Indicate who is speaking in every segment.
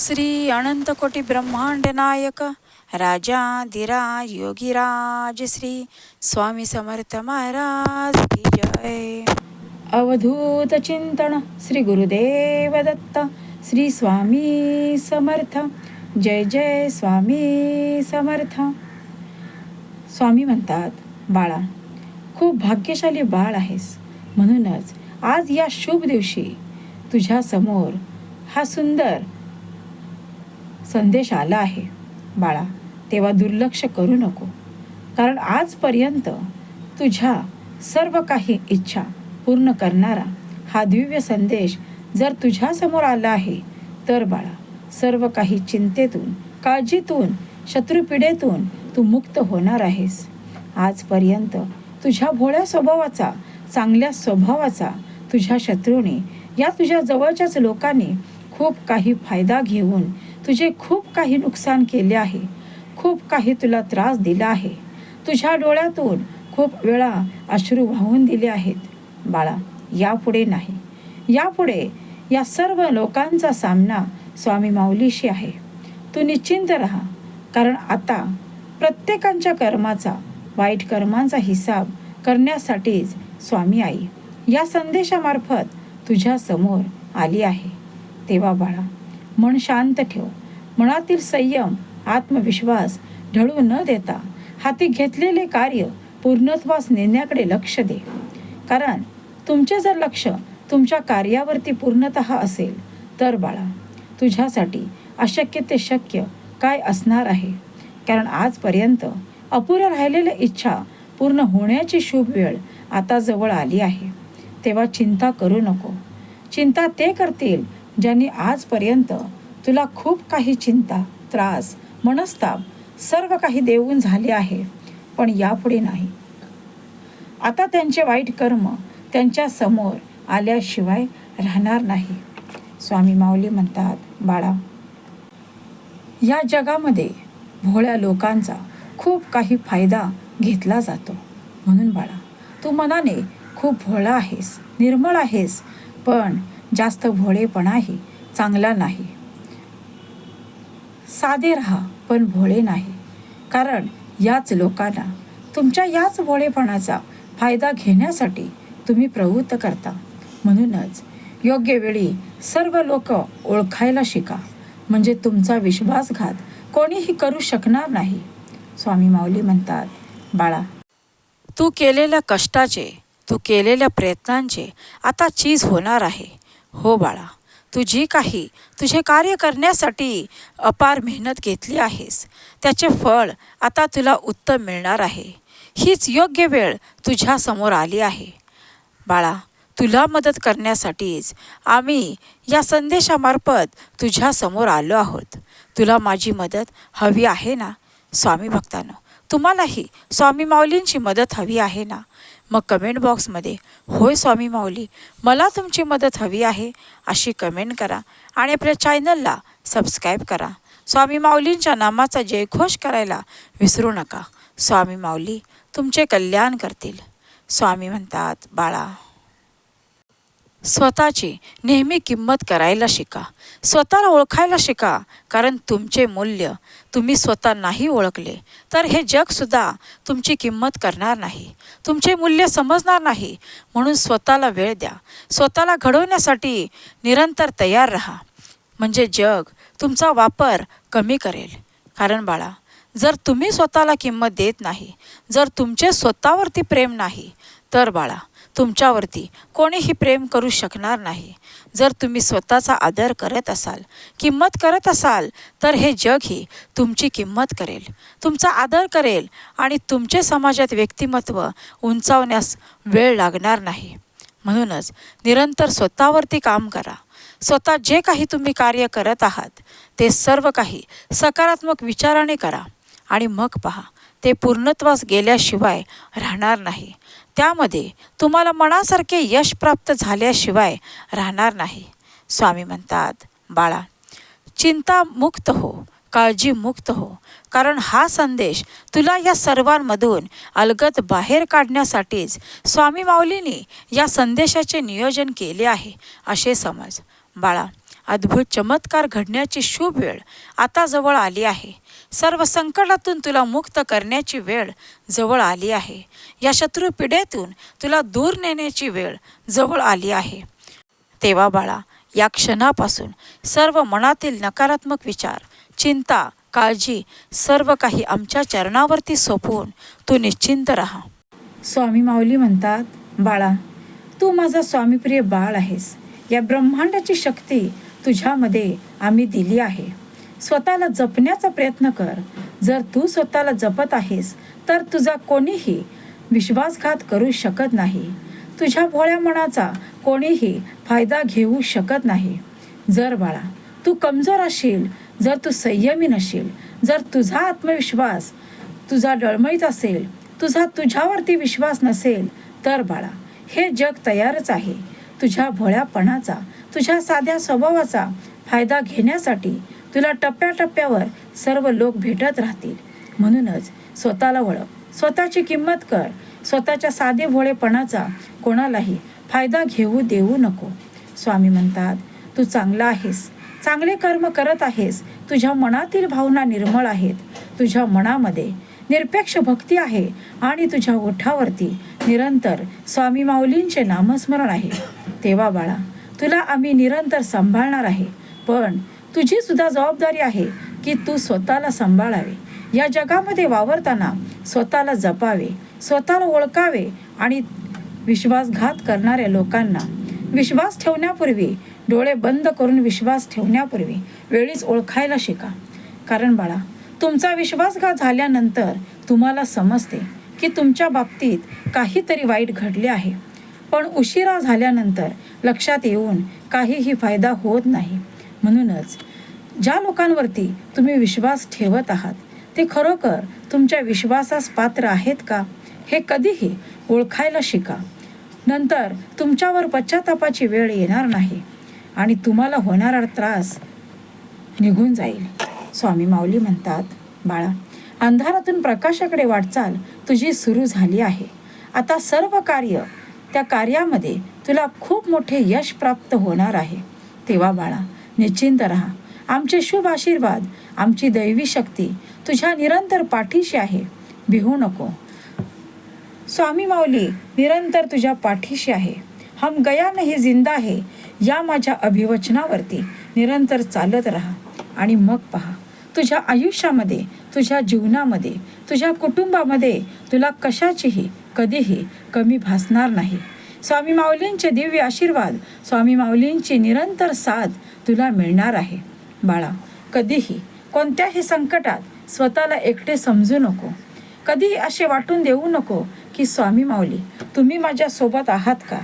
Speaker 1: श्री अनंतकोटी ब्रह्मांड नायक राजा राजाधिराज योगीराज श्री स्वामी समर्थ महाराज की जय. अवधूत चिंतन श्री गुरुदेव दत्त श्री स्वामी समर्थ जय जय स्वामी समर्थ. स्वामी म्हणतात बाळा खूप भाग्यशाली बाळ आहेस. म्हणूनच आज या शुभ दिवशी तुझ्या समोर हा सुंदर संदेश आला आहे. बाळा तेव्हा दुर्लक्ष करू नको. कारण आजपर्यंत तुझ्या सर्व काही इच्छा पूर्ण करणारा हा दिव्य संदेश जर तुझ्यासमोर आला आहे तर बाळा सर्व काही चिंतेतून काळजीतून शत्रुपीडेतून तू मुक्त होणार आहेस. आजपर्यंत तुझ्या भोळ्या स्वभावाचा चांगल्या स्वभावाचा तुझ्या शत्रूने या तुझ्या जवळच्याच लोकांनी खूप काही फायदा घेऊन तुझे खूप काही नुकसान केले आहे. खूप काही तुला त्रास दिला आहे. तुझ्या डोळ्यातून खूप वेळा अश्रू वाहून दिले आहेत. बाळा यापुढे नाही. यापुढे या सर्व लोकांचा सामना स्वामी माऊलीशी आहे. तू निश्चिंत राहा. कारण आता प्रत्येकांच्या कर्माचा वाईट कर्मांचा हिसाब करण्यासाठीच स्वामी आई या संदेशामार्फत तुझ्या समोर आली आहे. तेव्हा बाळा मन शांत ठेव. मनातील संयम आत्मविश्वास ढळू न देता हाती घेतलेले कार्य पूर्णत्वास नेण्याकडे लक्ष दे. कारण तुमचे जर लक्ष तुमच्या कार्यावरती पूर्णत असेल तर बाळा तुझ्यासाठी अशक्य ते शक्य काय असणार आहे? कारण आजपर्यंत अपुऱ्या राहिलेल्या इच्छा पूर्ण होण्याची शुभ वेळ आता जवळ आली आहे. तेव्हा चिंता करू नको. चिंता ते करतील ज्यांनी आजपर्यंत तुला खूप काही चिंता त्रास मनस्ताप सर्व काही देऊन झाले आहे पण यापुढे नाही. आता त्यांचे वाईट कर्म त्यांच्यासमोर आल्याशिवाय राहणार नाही. स्वामी माऊली म्हणतात बाळा या जगामध्ये भोळ्या लोकांचा खूप काही फायदा घेतला जातो. म्हणून बाळा तू मनाने खूप भोळा आहेस निर्मळ आहेस पण जास्त भोळेपणाही चांगला नाही. साधे राहा पण भोळे नाही. कारण याच लोकांना तुमच्या याच भोळेपणाचा फायदा घेण्यासाठी तुम्ही प्रवृत्त करता. म्हणूनच योग्य वेळी सर्व लोक ओळखायला शिका. म्हणजे तुमचा विश्वासघात कोणीही करू शकणार नाही. स्वामी माऊली म्हणतात बाळा तू केलेल्या कष्टाचे तू केलेल्या प्रयत्नांचे आता चीज होणार आहे. हो बाळा तू जी काही तुझे कार्य करण्यासाठी अपार मेहनत घेतली आहेस त्याचे फळ आता तुला उत्तम मिळणार आहे. हीच योग्य वेळ तुझ्या समोर आली आहे. बाळा तुला मदत करण्यासाठीच आम्ही या संदेशामार्फत तुझ्यासमोर आलो आहोत. तुला माझी मदत हवी आहे ना स्वामी भक्तांनो? तुम्हालाही स्वामी माऊलींची मदत हवी आहे ना? मग कमेंट बॉक्समध्ये होय स्वामी माऊली मला तुमची मदत हवी आहे अशी कमेंट करा. आणि आपल्या चॅनलला सबस्क्राईब करा. स्वामी माऊलींच्या नामाचा जयघोष करायला विसरू नका. स्वामी माऊली तुमचे कल्याण करतील. स्वामी म्हणतात बाळा स्वतःची नेहमी किंमत करायला शिका. स्वतःला ओळखायला शिका कारण तुमचे मूल्य तुम्ही स्वतः नाही ओळखले. तर हे जगसुद्धा तुमची किंमत करणार नाही. तुमचे मूल्य समजणार नाही. म्हणून स्वतःला वेळ द्या. स्वतःला घडवण्यासाठी निरंतर तयार राहा. म्हणजे जग तुमचा वापर कमी करेल. कारण बाळा जर तुम्ही स्वतःला किंमत देत नाही जर तुमचे स्वतःवरती प्रेम नाही तर बाळा तुमच्यावरती कोणीही प्रेम करू शकणार नाही. जर तुम्ही स्वतःचा आदर करत असाल किंमत करत असाल तर हे जगही तुमची किंमत करेल. तुमचा आदर करेल आणि तुमचे समाजात व्यक्तिमत्व उंचावण्यास वेळ लागणार नाही. म्हणूनच निरंतर स्वतःवरती काम करा. स्वतः जे काही तुम्ही कार्य करत आहात ते सर्व काही सकारात्मक विचाराने करा आणि मग पहा ते पूर्णत्वास गेल्याशिवाय राहणार नाही. त्यामध्ये तुम्हाला मनासारखे यश प्राप्त झाल्याशिवाय राहणार नाही. स्वामी म्हणतात बाळा चिंतामुक्त हो काळजीमुक्त हो. कारण हा संदेश तुला या सर्वांमधून अलगत बाहेर काढण्यासाठीच स्वामी माऊलींनी या संदेशाचे नियोजन केले आहे. असे समज. बाळा अद्भुत चमत्कार घडण्याची शुभ वेळ आता जवळ आली आहे. सर्व संकटातून तुला मुक्त करण्याची वेळ जवळ आली आहे. या शत्रू पिढेतून तुला दूर नेण्याची वेळ जवळ आली आहे. तेव्हा बाळा या क्षणापासून सर्व मनातील नकारात्मक विचार चिंता काळजी सर्व काही आमच्या चरणावरती सोपवून तू निश्चिंत राहा. स्वामी माऊली म्हणतात बाळा तू माझा स्वामीप्रिय बाळ आहेस. या ब्रह्मांडाची शक्ती तुझ्यामध्ये आम्ही दिली आहे. स्वतःला जपण्याचा प्रयत्न कर. जर तू स्वतःला जपत आहेस तर तुझा कोणीही विश्वासघात करू शकत नाही. तुझ्या भोळ्या मनाचा कोणीही फायदा घेऊ शकत नाही. जर बाळा तू कमजोर असशील जर तू संयमी नशील जर तुझा आत्मविश्वास तुझा डळमळीत असेल तुझा तुझ्यावरती विश्वास नसेल तर बाळा हे जग तयारच आहे. तुझ्या भोळ्यापणाचा तुझ्या साध्या स्वभावाचा फायदा घेण्यासाठी तुला टप्प्याटप्प्यावर सर्व लोक भेटत राहतील. म्हणूनच स्वतःला वळव. स्वतःची किंमत कर. स्वतःच्या साधे भोळेपणाचा कोणालाही फायदा घेऊ देऊ नको. स्वामी म्हणतात तू चांगला आहेस. चांगले कर्म करत आहेस. तुझ्या मनातील भावना निर्मळ आहेत. तुझ्या मनामध्ये निरपेक्ष भक्ती आहे आणि तुझ्या ओठावरती निरंतर स्वामी माऊलींचे नामस्मरण आहे. तेव्हा बाळा तुला आम्ही निरंतर सांभाळणार आहे. पण तुझी सुद्धा जबाबदारी आहे की तू स्वतःला सांभाळावे. या जगामध्ये वावरताना स्वतःला जपावे स्वतःला ओळखावे आणि विश्वासघात करणाऱ्या लोकांना विश्वास ठेवण्यापूर्वी डोळे बंद करून विश्वास ठेवण्यापूर्वी वेळीच ओळखायला शिका. कारण बाळा तुमचा विश्वासघात झाल्यानंतर तुम्हाला समजते की तुमच्या बाबतीत काहीतरी वाईट घडले आहे. पण उशिरा झाल्यानंतर लक्षात येऊन काहीही फायदा होत नाही. म्हणूनच ज्या लोकांवरती तुम्ही विश्वास ठेवत आहात ते खरोखर तुमच्या विश्वासास पात्र आहेत का? हे कधीही ओळखायला शिका. नंतर तुमच्यावर पश्चातापाची वेळ येणार नाही आणि तुम्हाला होणारा त्रास निघून जाईल. स्वामी माऊली म्हणतात बाळा अंधारातून प्रकाशाकडे वाटचाल तुझी सुरू झाली आहे. आता सर्व कार्य त्या कार्यामध्ये तुला खूप मोठे यश प्राप्त होणार आहे. तेव्हा बाळा निश्चिंत राहा. आमचे शुभ आशीर्वाद आमची दैवी शक्ती तुझ्या निरंतर पाठीशी आहे. भिवू नको. स्वामी माऊली निरंतर तुझ्या पाठीशी आहे. हम गया नाही जिंदा आहे या माझ्या अभिवचनावरती निरंतर चालत राहा आणि मग पहा तुझ्या आयुष्यामध्ये तुझ्या जीवनामध्ये तुझ्या कुटुंबामध्ये तुला कशाचीही कधीही कमी भासणार नाही. स्वामी माऊलींचे दिव्य आशीर्वाद स्वामी माऊलींची निरंतर साथ तुला मिळणार आहे. बाळा कधीही कोणत्याही संकटात स्वतःला एकटे समजू नको. कधीही असे वाटून देऊ नको की स्वामी माऊली तुम्ही माझ्या सोबत आहात का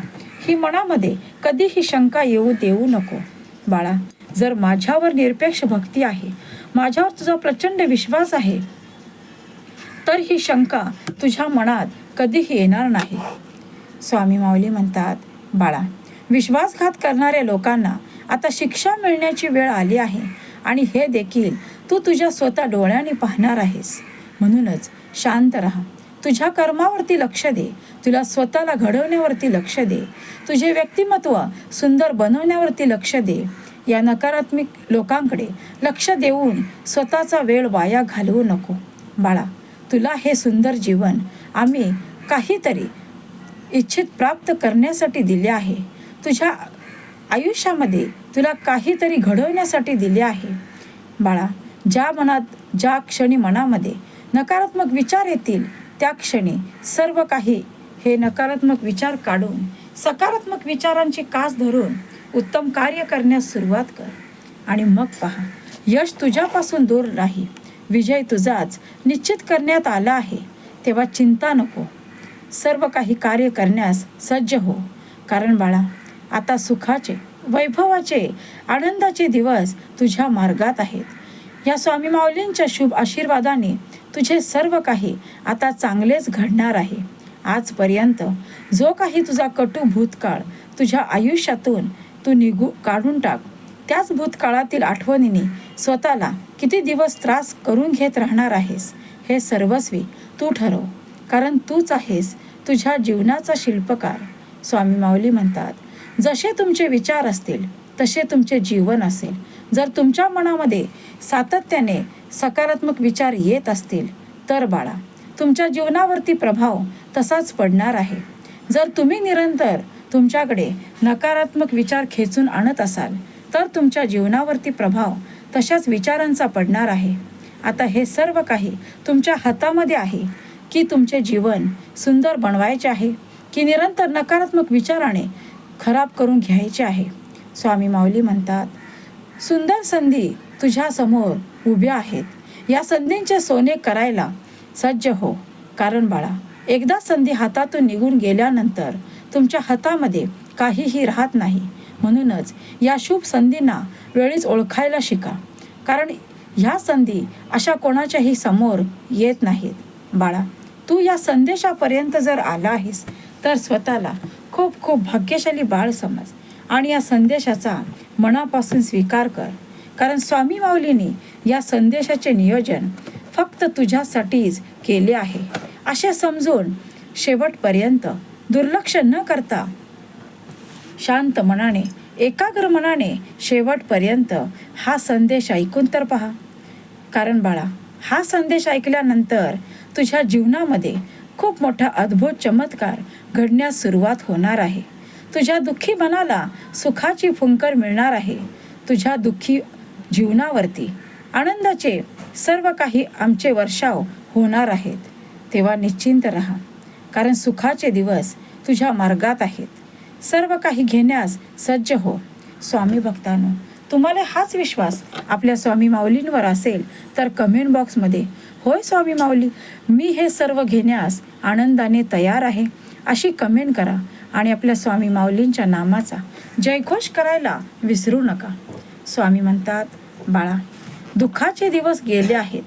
Speaker 1: ही मनामध्ये कधीही शंका येऊ देऊ नको. बाळा जर माझ्यावर निरपेक्ष भक्ती आहे माझ्यावर तुझा प्रचंड विश्वास आहे तर ही शंका तुझ्या मनात कधीही येणार नाही. स्वामी माऊली म्हणतात बाळा विश्वासघात करणाऱ्या लोकांना आता शिक्षा मिळण्याची वेळ आली आहे. आणि हे देखील तू तुझ्या स्वतः डोळ्याने पाहणार आहेस. म्हणूनच शांत राहा. तुझ्या कर्मावरती लक्ष दे. तुला स्वतःला घडवण्यावरती लक्ष दे. तुझे व्यक्तिमत्व सुंदर बनवण्यावरती लक्ष दे. या नकारात्मक लोकांकडे लक्ष देऊन स्वतःचा वेळ वाया घालवू नको. बाळा तुला हे सुंदर जीवन आम्ही काहीतरी इच्छित प्राप्त करण्यासाठी दिले आहे. तुझ्या आयुष्यामध्ये तुला काहीतरी घडवण्यासाठी दिले आहे. बाळा ज्या मनात ज्या क्षणी मनामध्ये नकारात्मक विचार येतील त्या क्षणी सर्व काही हे नकारात्मक विचार काढून सकारात्मक विचारांची कास धरून उत्तम कार्य करण्यास सुरुवात कर. आणि मग पहा यश तुझ्यापासून दूर नाही विजय तुझाच निश्चित करण्यात आला आहे तेव्हा चिंता नको. सर्व काही कार्य करण्यास सज्ज हो. कारण बाळा आता सुखाचे वैभवाचे आनंदाचे दिवस तुझ्या मार्गात आहेत. या स्वामी माऊलींच्या शुभ आशीर्वादाने तुझे सर्व काही आता चांगलेच घडणार आहे. आजपर्यंत जो काही तुझा कटू भूतकाळ तुझ्या आयुष्यातून तू निघू काढून टाक. त्याच भूतकाळातील आठवणीने स्वतःला किती दिवस त्रास करून घेत राहणार आहेस हे सर्वस्वी तू ठरव. कारण तूच आहेस तुझ्या जीवनाचा शिल्पकार. स्वामी माऊली म्हणतात जसे तुमचे विचार असतील तसे तुमचे जीवन असेल. जर तुमच्या मनामध्ये सातत्याने सकारात्मक विचार येत असतील तर बाळा तुमच्या जीवनावरती प्रभाव तसाच पडणार आहे. जर तुम्ही निरंतर तुमच्याकडे नकारात्मक विचार खेचून आणत असाल तर तुमच्या जीवनावरती प्रभाव तशाच विचारांचा पडणार आहे. आता हे सर्व काही तुमच्या हातामध्ये आहे की तुमचे जीवन सुंदर बनवायचे आहे की निरंतर नकारात्मक विचाराने खराब करून घ्यायचे आहे. स्वामी माऊली म्हणतात सुंदर संधी तुझ्यासमोर उभ्या आहेत. या संधींचे सोने करायला सज्ज हो. कारण बाळा एकदा संधी हातातून निघून गेल्यानंतर तुमच्या हातामध्ये काहीही राहत नाही. म्हणूनच या शुभ संधींना वेळीच ओळखायला शिका. कारण ह्या संधी अशा कोणाच्याही समोर येत नाहीत. बाळा तू या संदेशापर्यंत जर आला आहेस तर स्वतःला खूप खूप भाग्यशाली बाळ समज. आणि या संदेशाचा मनापासून स्वीकार कर. कारण स्वामी माऊलीने या संदेशाचे नियोजन फक्त तुझ्यासाठीच केले आहे. असे समजून शेवटपर्यंत दुर्लक्ष न करता शांत मनाने एकाग्र मनाने शेवटपर्यंत हा संदेश ऐकून तर पहा. कारण बाळा हा संदेश ऐकल्यानंतर तुझ्या जीवनामध्ये खूप मोठा अद्भुत चमत्कार घडण्यास सुरुवात होणार आहे. तुझ्या दुःखी मनाला सुखाची फुंकर मिळणार आहे. तुझ्या दुःखी जीवनावरती आनंदाचे सर्व काही आमचे वर्षाव होणार आहेत. तेव्हा निश्चिंत राहा कारण सुखाचे दिवस तुझ्या मार्गात आहेत. सर्व काही घेण्यास सज्ज हो. स्वामी भक्तांनो तुम्हाला हाच विश्वास आपल्या स्वामी माऊलींवर असेल तर कमेंट बॉक्समध्ये होय स्वामी माऊली? मी हे सर्व घेण्यास आनंदाने तयार आहे. अशी कमेंट करा आणि आपल्या स्वामी माऊलींच्या नामाचा जयघोष करायला विसरू नका. स्वामी म्हणतात बाळा दुःखाचे दिवस गेले आहेत.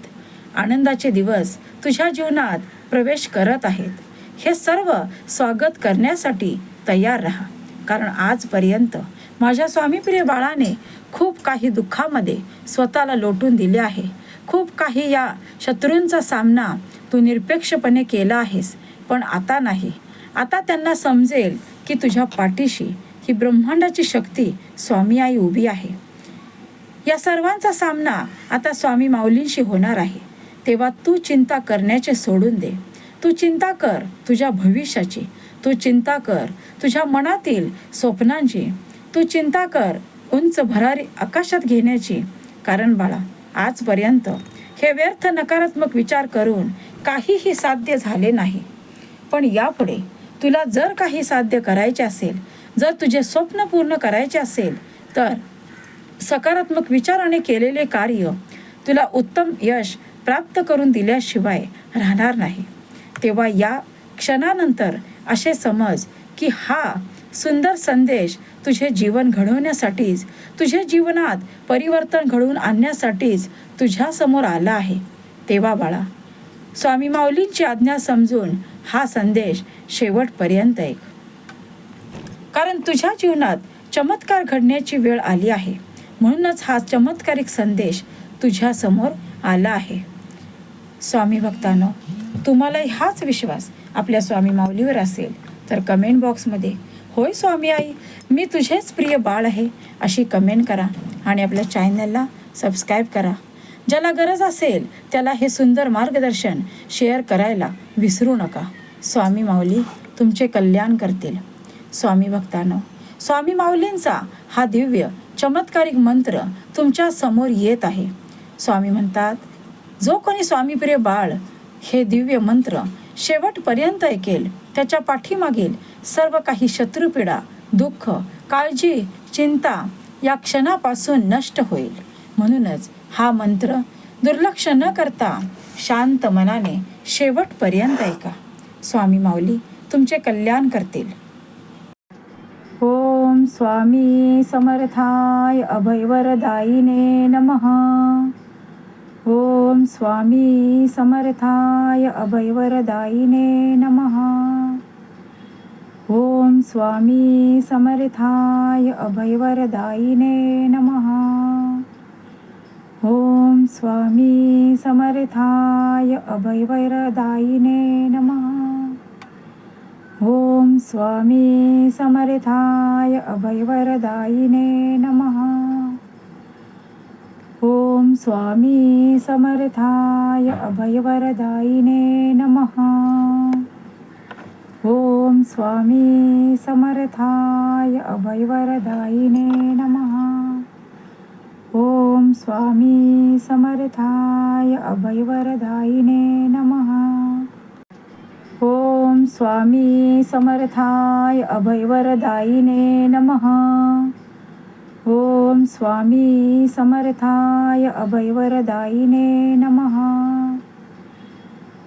Speaker 1: आनंदाचे दिवस तुझ्या जीवनात प्रवेश करत आहेत. हे सर्व स्वागत करण्यासाठी तयार राहा. कारण आजपर्यंत माझ्या स्वामीप्रिय बाळाने खूप काही दुःखामध्ये स्वतःला लोटून दिले आहे. खूप काही या शत्रूंचा सामना तू निरपेक्षपणे केला आहेस पण आता नाही. आता त्यांना समजेल की तुझ्या पाठीशी ही ब्रह्मांडाची शक्ती स्वामी आई उभी आहे. या सर्वांचा सामना आता स्वामी माऊलींशी होणार आहे. तेव्हा तू चिंता करण्याचे सोडून दे. तू चिंता कर तुझ्या भविष्याची. तू चिंता कर तुझ्या मनातील स्वप्नांची. तू चिंता कर उंच भरारी आकाशात घेण्याची. कारण बाळा आजपर्यंत हे व्यर्थ नकारात्मक विचार करून काहीही साध्य झाले नाही. पण यापुढे तुला जर काही साध्य करायचे असेल जर तुझे स्वप्न पूर्ण करायचे असेल तर सकारात्मक विचाराने केलेले कार्य तुला उत्तम यश प्राप्त करून दिल्याशिवाय राहणार नाही. तेव्हा या क्षणानंतर असे समज की हा सुंदर संदेश तुझे जीवन घडवण्यासाठीच तुझ्या जीवनात परिवर्तन घडवून आणण्यासाठीच तुझ्यासमोर आला आहे. तेव्हा बाळा स्वामी माऊलींची आज्ञा समजून हा संदेश शेवटपर्यंत ऐक. कारण तुझ्या जीवनात चमत्कार घडण्याची वेळ आली आहे. म्हणूनच हा चमत्कारिक संदेश तुझ्यासमोर आला आहे. स्वामी भक्तांनो तुम्हाला हाच विश्वास आपल्या स्वामी माऊलीवर असेल तर कमेंट बॉक्समध्ये होय स्वामी आई मी तुझेच प्रिय बाळ आहे. अशी कमेंट करा आणि आपल्या चॅनलला सबस्क्राईब करा. ज्याला गरज असेल त्याला हे सुंदर मार्गदर्शन शेअर करायला विसरू नका. स्वामी माऊली तुमचे कल्याण करतील. स्वामी भक्तांनो स्वामी माऊलींचा हा दिव्य चमत्कारिक मंत्र तुमच्यासमोर येत आहे. स्वामी म्हणतात जो कोणी स्वामीप्रिय बाळ हे दिव्य मंत्र शेवटपर्यंत ऐकेल त्याच्या पाठीमागील सर्व काही शत्रुपीडा दुःख काळजी चिंता या क्षणापासून नष्ट होईल. म्हणूनच हा मंत्र दुर्लक्ष न करता शांत मनाने शेवटपर्यंत ऐका. स्वामी माऊली तुमचे कल्याण करतील. ओम स्वामी समर्थाय अभयवरदायिने नमः. ओम स्वामी समर्थाय अभयवरदायिने नमः. ओम स्वामी समर्थाय अभयवरदायिने नमः। ओम स्वामी समर्थाय अभयवरदायिने नमः। ओम स्वामी समर्थाय अभयवरदायिने नमः। ओम स्वामी समर्थाय अभयवरदायिने नमः। ओम स्वामी समर्थाय अभयवरदायिने नमः। ओम स्वामी समर्थाय अभयवरदायिने नमः। ओम स्वामी समर्थाय अभयवरदायिने नमः। ओम स्वामी समर्थाय अभयवरदायिने नमः।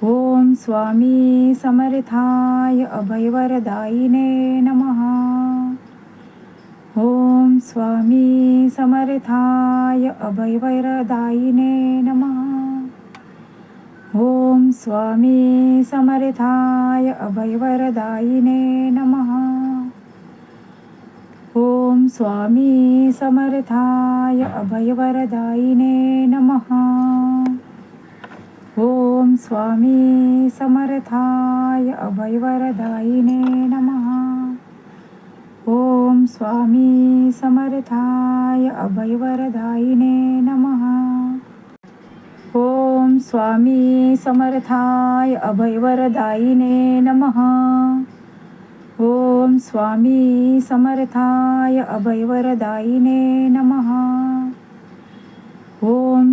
Speaker 1: ओम स्वामी समर्थाय अभयवरदायिने नमः। ओम स्वामी समर्थाय अभयवरदायिने नमः। ओम स्वामी समर्थाय अभयवरदायिने नमः। ओम स्वामी समर्थाय अभयवरदायिने नमः। ओम स्वामी समर्थाय अभयवरदायिने नमः। ओम स्वामी समर्थाय अभयवरदायिने नमः। ओम स्वामी समर्थाय अभयवरदायिने नमः। ओम स्वामी समर्थाय अभयवरदायिने नमः। ओम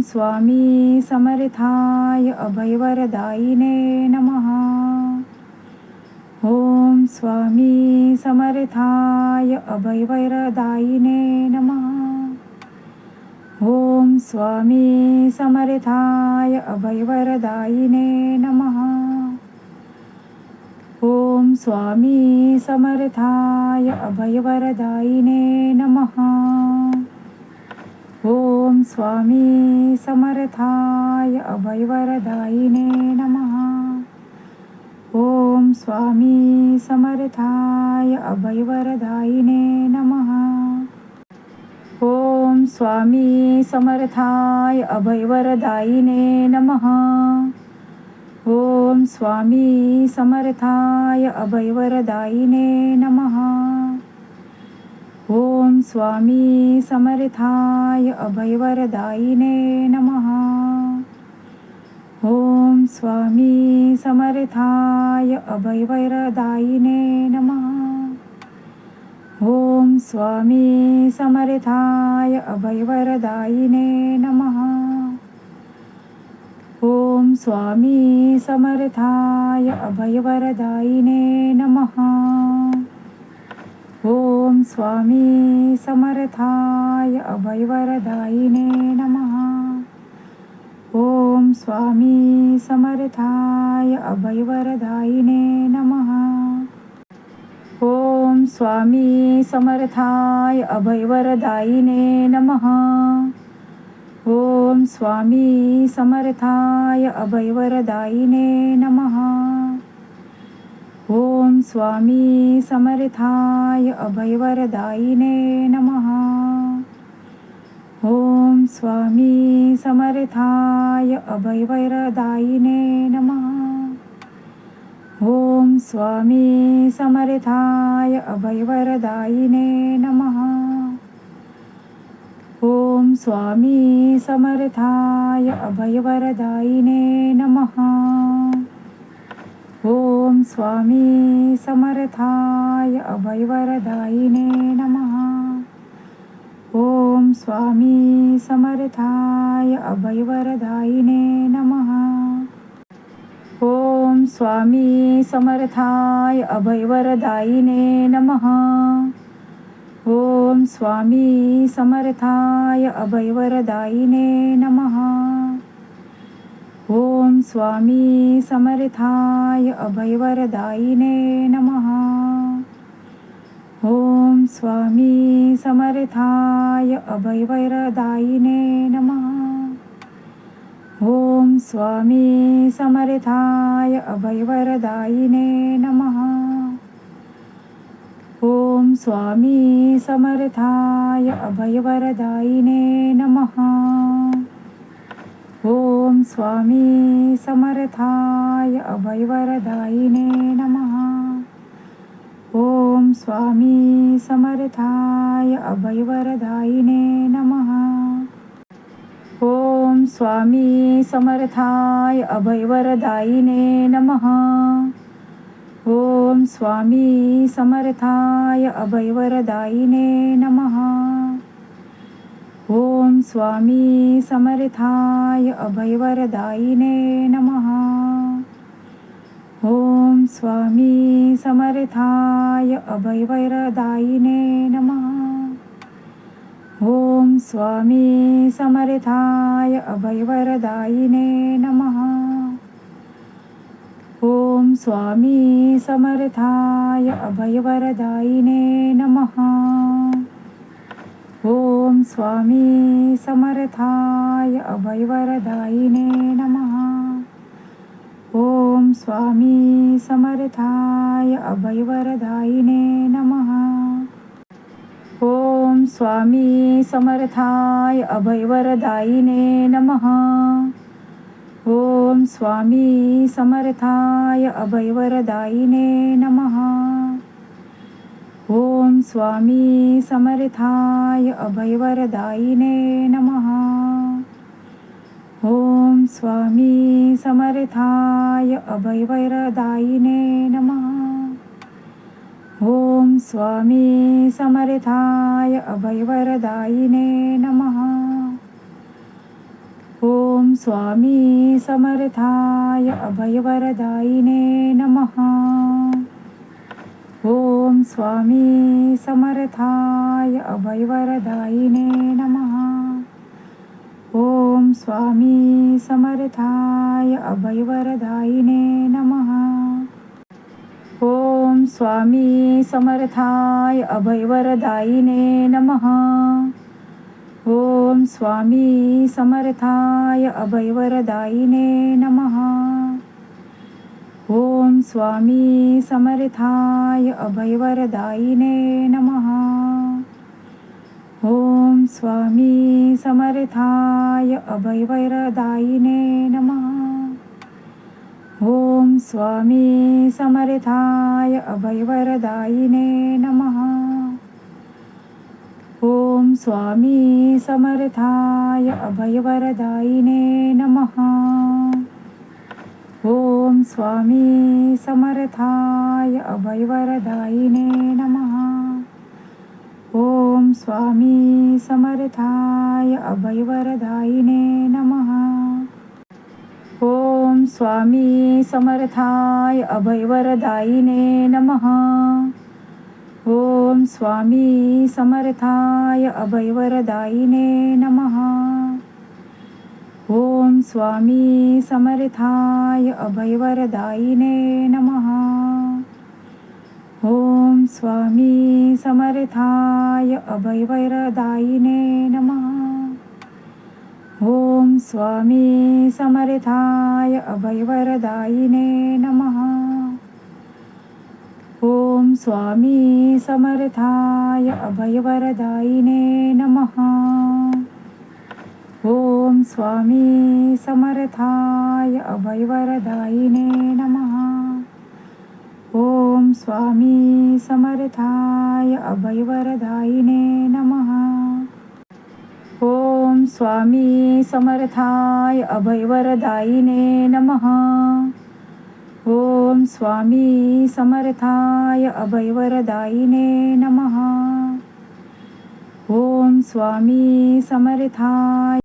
Speaker 1: स्वामी समर्थाय अभयवरदायिने नमः। ॐ स्वामी समर्थाय अभयवरदायिने नमः। ॐ स्वामी समर्थाय अभयवरदायिने नमः। ॐ स्वामी समर्थाय अभयवरदायिने नमः। ओम स्वामी समर्थाय अभयवरदायिने नमः। ओम स्वामी समर्थाय अभयवरदायिने नमः। ओम स्वामी समर्थाय अभयवरदायिने नमः। ओम स्वामी समर्थाय अभयवरदायिने नमः। ओम स्वामी समर्थाय अभयवरदायिने नमः। ओम स्वामी समर्थाय अभयवरदायिने नमः। ओम स्वामी समर्थाय अभयवरदायिने नमः। ओम स्वामी समर्थाय अभयवरदायिने नमः। ओम स्वामी समर्थाय अभयवरदायिने नमः। ओम स्वामी समर्थाय अभयवरदायिने नमः। ओम स्वामी समर्थाय अभयवरदायिने नमः। ओम स्वामी समर्थाय अभयवरदायिने नमः। ओम स्वामी समर्थाय अभयवरदायिने नमः। ओम स्वामी समर्थाय अभयवरदायिने नमः। ओम स्वामी समर्थाय अभयवरदायिने नमः। ओम स्वामी समर्थाय अभयवरदायिने नमः। ओम स्वामी समर्थाय अभयवरदायिने नमः। ओम स्वामी समर्थाय अभयवरदायिने नमः। ओम स्वामी समर्थाय अभयवरदायिने नमः। ओम स्वामी समर्थाय अभयवरदायिने नमः। ओम स्वामी समर्थाय अभयवरदायिने नमः। ओम स्वामी समर्थाय अभयवरदायिने नमः। ओम स्वामी समर्थाय अभयवरदायिने नमः। ओम स्वामी समर्थाय अभयवरदायिने नमः। ओम स्वामी समर्थाय अभयवरदायिने नमः। स्वामी समर्थाय अभयवरदायिने नमः। ओम स्वामी समर्थाय अभयवरदायिने नमः। ओम स्वामी समर्थाय अभयवरदायिने नमः। ओम स्वामी समर्थाय अभयवरदायिने नमः। ओम स्वामी समर्थाय अभयवरदायिने नमः। ओम स्वामी समर्थाय अभयवरदायिने नमः। ओम स्वामी समर्थाय अभयवरदायिने नमः। ओम स्वामी समर्थाय अभयवरदायिने नमः। ओम स्वामी समर्थाय अभयवरदायिने नमः। ओम स्वामी समर्थाय अभयवरदायिने नमः। ओम स्वामी समर्थाय अभयवरदायिने नमः। ओम स्वामी समर्थाय अभयवरदायिने नमः। ओम स्वामी समर्थाय अभयवरदायिने नमः। ओम स्वामी समर्थाय अभयवरदायिने नमः। ओम स्वामी समर्थाय अभयवरदायिने नमः। ओम स्वामी समर्थाय अभयवरदायिने नमः। ओम स्वामी समर्थाय अभयवरदायिने नमः। ओम स्वामी समर्थाय अभयवरदायिने नमः। ओम स्वामी समर्थाय अभयवरदायिने नमः। ओम स्वामी समर्थाय अभयवरदायिने नमः। ओम स्वामी समर्थाय अभयवरदायिने नमः। ओम स्वामी समर्थाय अभयवरदायिने नमः। ओम स्वामी समर्थाय अभयवरदायिने नमः। ओम स्वामी समर्थाय अभयवरदायिने नमः। ओम स्वामी समर्थाय अभयवरदायिने नमः। ओम स्वामी समर्थाय अभयवरदायिने नमः। ओम स्वामी समर्थाय अभयवरदायिने नमः। ओम स्वामी समर्थाय अभयवरदायिने नमः। ओम स्वामी समर्थाय अभयवरदायिने नमः। ओम स्वामी समर्थाय अभयवरदायिने नमः। ओम स्वामी समर्थाय अभयवरदायिने नमः। ओम स्वामी समर्थाय अभयवरदायिने नमः। ओम स्वामी समर्थाय अभयवरदायिने नमः। ओम स्वामी समर्थाय अभयवरदायिने नमः। ओम स्वामी समर्थाय अभयवरदायिने नमः। ओम स्वामी समर्थाय